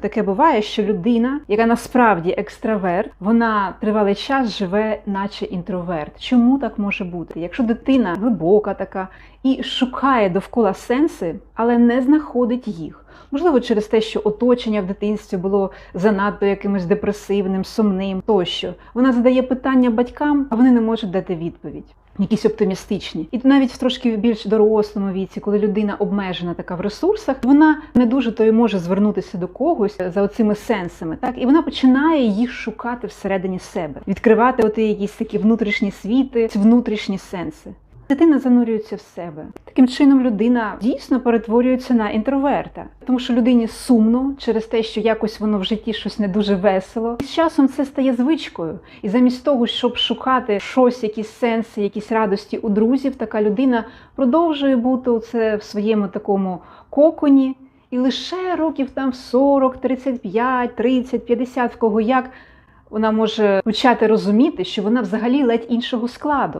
Таке буває, що людина, яка насправді екстраверт, вона тривалий час живе, наче інтроверт. Чому так може бути? Якщо дитина глибока така і шукає довкола сенси, але не знаходить їх. Можливо, через те, що оточення в дитинстві було занадто якимось депресивним, сумним тощо. Вона задає питання батькам, а вони не можуть дати відповідь. Якісь оптимістичні, і навіть в трошки більш дорослому віці, коли людина обмежена така в ресурсах, вона не дуже то й може звернутися до когось за оцими сенсами, так і вона починає їх шукати всередині себе, відкривати оті якісь такі внутрішні світи, внутрішні сенси. Дитина занурюється в себе. Таким чином, людина дійсно перетворюється на інтроверта, тому що людині сумно через те, що якось воно в житті щось не дуже весело. І з часом це стає звичкою. І замість того, щоб шукати щось, якісь сенси, якісь радості у друзів, така людина продовжує бути це в своєму такому коконі. І лише років там 40, 35, 30, 50, в кого як вона може почати розуміти, що вона взагалі ледь іншого складу.